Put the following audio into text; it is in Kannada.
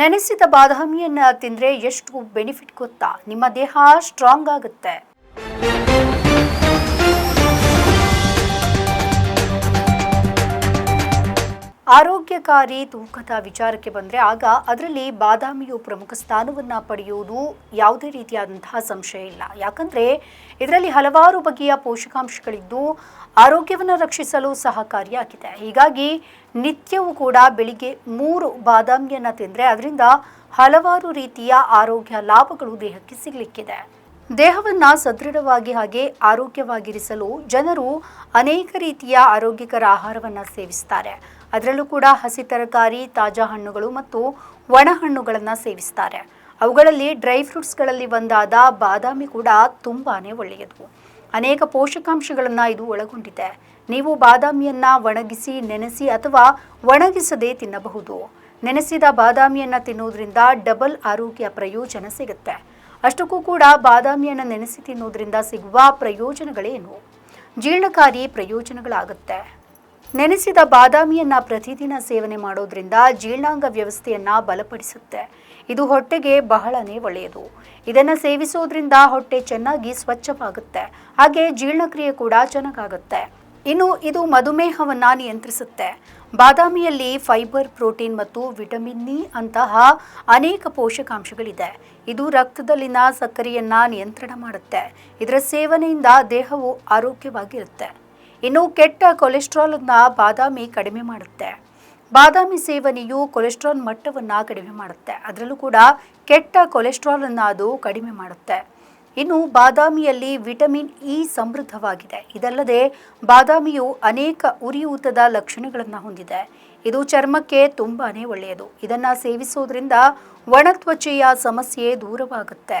ನೆನೆಸಿದ ಬಾದಾಮಿಯನ್ನು ತಿಂದರೆ ಎಷ್ಟು ಬೆನಿಫಿಟ್ ಗೊತ್ತಾ? ನಿಮ್ಮ ದೇಹ ಸ್ಟ್ರಾಂಗ್ ಆಗುತ್ತೆ. ಆರೋಗ್ಯಕಾರಿ ತೂಕದ ವಿಚಾರಕ್ಕೆ ಬಂದರೆ ಆಗ ಅದರಲ್ಲಿ ಬಾದಾಮಿಯು ಪ್ರಮುಖ ಸ್ಥಾನವನ್ನು ಪಡೆಯುವುದು ಯಾವುದೇ ರೀತಿಯಾದಂತಹ ಸಂಶಯ ಇಲ್ಲ. ಯಾಕಂದರೆ ಇದರಲ್ಲಿ ಹಲವಾರು ಬಗೆಯ ಪೋಷಕಾಂಶಗಳಿದ್ದು ಆರೋಗ್ಯವನ್ನು ರಕ್ಷಿಸಲು ಸಹಕಾರಿಯಾಗಿದೆ. ಹೀಗಾಗಿ ನಿತ್ಯವೂ ಕೂಡ ಬೆಳಿಗ್ಗೆ ಮೂರು ಬಾದಾಮಿಯನ್ನು ತಿಂದರೆ ಅದರಿಂದ ಹಲವಾರು ರೀತಿಯ ಆರೋಗ್ಯ ಲಾಭಗಳು ದೇಹಕ್ಕೆ ಸಿಗಲಿಕ್ಕಿದೆ. ದೇಹವನ್ನು ಸದೃಢವಾಗಿ ಹಾಗೆ ಆರೋಗ್ಯವಾಗಿರಿಸಲು ಜನರು ಅನೇಕ ರೀತಿಯ ಆರೋಗ್ಯಕರ ಆಹಾರವನ್ನು ಸೇವಿಸ್ತಾರೆ. ಅದರಲ್ಲೂ ಕೂಡ ಹಸಿ ತರಕಾರಿ, ತಾಜಾ ಹಣ್ಣುಗಳು ಮತ್ತು ಒಣ ಹಣ್ಣುಗಳನ್ನು ಸೇವಿಸ್ತಾರೆ. ಅವುಗಳಲ್ಲಿ ಡ್ರೈ ಫ್ರೂಟ್ಸ್ಗಳಲ್ಲಿ ಒಂದಾದ ಬಾದಾಮಿ ಕೂಡ ತುಂಬಾನೇ ಒಳ್ಳೆಯದು. ಅನೇಕ ಪೋಷಕಾಂಶಗಳನ್ನು ಇದು ಒಳಗೊಂಡಿದೆ. ನೀವು ಬಾದಾಮಿಯನ್ನು ಒಣಗಿಸಿ, ನೆನೆಸಿ ಅಥವಾ ಒಣಗಿಸದೆ ತಿನ್ನಬಹುದು. ನೆನೆಸಿದ ಬಾದಾಮಿಯನ್ನು ತಿನ್ನುವುದರಿಂದ ಡಬಲ್ ಆರೋಗ್ಯ ಪ್ರಯೋಜನ ಸಿಗುತ್ತೆ. ಅಷ್ಟಕ್ಕೂ ಕೂಡ ಬಾದಾಮಿಯನ್ನು ನೆನೆಸಿ ತಿನ್ನೋದ್ರಿಂದ ಸಿಗುವ ಪ್ರಯೋಜನಗಳೇನು? ಜೀರ್ಣಕಾರಿ ಪ್ರಯೋಜನಗಳಾಗುತ್ತೆ. ನೆನೆಸಿದ ಬಾದಾಮಿಯನ್ನ ಪ್ರತಿದಿನ ಸೇವನೆ ಮಾಡೋದ್ರಿಂದ ಜೀರ್ಣಾಂಗ ವ್ಯವಸ್ಥೆಯನ್ನ ಬಲಪಡಿಸುತ್ತೆ. ಇದು ಹೊಟ್ಟೆಗೆ ಬಹಳನೇ ಒಳ್ಳೆಯದು. ಇದನ್ನು ಸೇವಿಸೋದ್ರಿಂದ ಹೊಟ್ಟೆ ಚೆನ್ನಾಗಿ ಸ್ವಚ್ಛವಾಗುತ್ತೆ. ಹಾಗೆ ಜೀರ್ಣಕ್ರಿಯೆ ಕೂಡ ಚೆನ್ನಾಗಾಗುತ್ತೆ. ಇನ್ನು ಇದು ಮಧುಮೇಹವನ್ನ ನಿಯಂತ್ರಿಸುತ್ತೆ. ಬಾದಾಮಿಯಲ್ಲಿ ಫೈಬರ್, ಪ್ರೋಟೀನ್ ಮತ್ತು ವಿಟಮಿನ್ ಇ ಅಂತಹ ಅನೇಕ ಪೋಷಕಾಂಶಗಳಿದೆ. ಇದು ರಕ್ತದಲ್ಲಿನ ಸಕ್ಕರೆಯನ್ನ ನಿಯಂತ್ರಣ ಮಾಡುತ್ತೆ. ಇದರ ಸೇವನೆಯಿಂದ ದೇಹವು ಆರೋಗ್ಯವಾಗಿರುತ್ತೆ. ಇನ್ನು ಕೆಟ್ಟ ಕೊಲೆಸ್ಟ್ರಾಲ್ನ ಬಾದಾಮಿ ಕಡಿಮೆ ಮಾಡುತ್ತೆ. ಬಾದಾಮಿ ಸೇವನೆಯು ಕೊಲೆಸ್ಟ್ರಾಲ್ ಮಟ್ಟವನ್ನು ಕಡಿಮೆ ಮಾಡುತ್ತೆ. ಅದರಲ್ಲೂ ಕೂಡ ಕೆಟ್ಟ ಕೊಲೆಸ್ಟ್ರಾಲನ್ನು ಅದು ಕಡಿಮೆ ಮಾಡುತ್ತೆ. ಇನ್ನು ಬಾದಾಮಿಯಲ್ಲಿ ವಿಟಮಿನ್ ಇ ಸಮೃದ್ಧವಾಗಿದೆ. ಇದಲ್ಲದೆ ಬಾದಾಮಿಯು ಅನೇಕ ಉರಿಯೂತದ ಲಕ್ಷಣಗಳನ್ನು ಹೊಂದಿದೆ. ಇದು ಚರ್ಮಕ್ಕೆ ತುಂಬಾನೇ ಒಳ್ಳೆಯದು. ಇದನ್ನು ಸೇವಿಸೋದ್ರಿಂದ ಒಣತ್ವಚೆಯ ಸಮಸ್ಯೆ ದೂರವಾಗುತ್ತೆ.